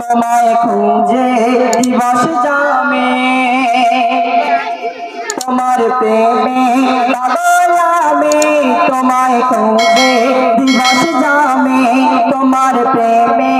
তোমায় খুঁজে দিবস জামে তোমার প্রেমে তোমায় খুঁজে দিবস জামে তোমার প্রেমে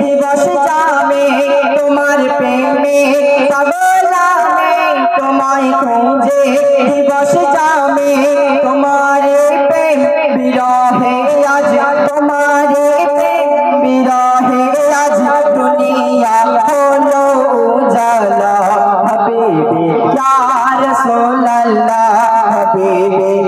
দিবস যাবে তোমার প্রেমে পাগল আমি তোমায় খুঁজে দিবস যাবে তোমার প্রেম বিরহে আজ তোমার প্রেম বিরহে আজ দুনিয়া হলো উজালা। হাবিবি ইয়া রাসূলুল্লাহ, হাবিবি।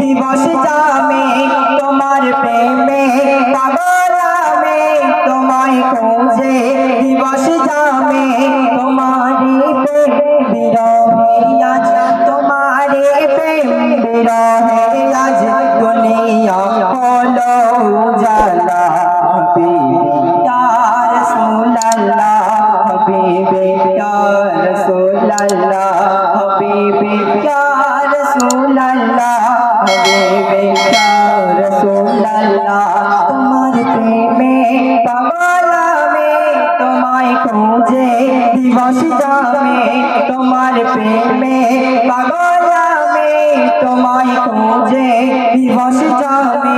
দিবস যামে তোমার প্রেমে পাগল আমি তোমায় খোঁজে। দিবস যামে তোমার প্রেম বিরহে আজ রাসূলুল্লাহ হাবিবি ইয়া রাসূলুল্লাহ তোমার প্রেমে পাগল তোমায় তোমায় খুঁজে দিবস যাবে,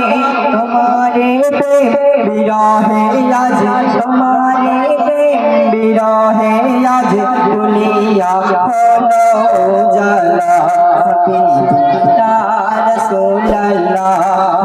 তোমারে প্রেম বিরহে আজ তোমারে প্রেম দুনিয়া হলো ইয়া ইয়া ইয়া ইয়া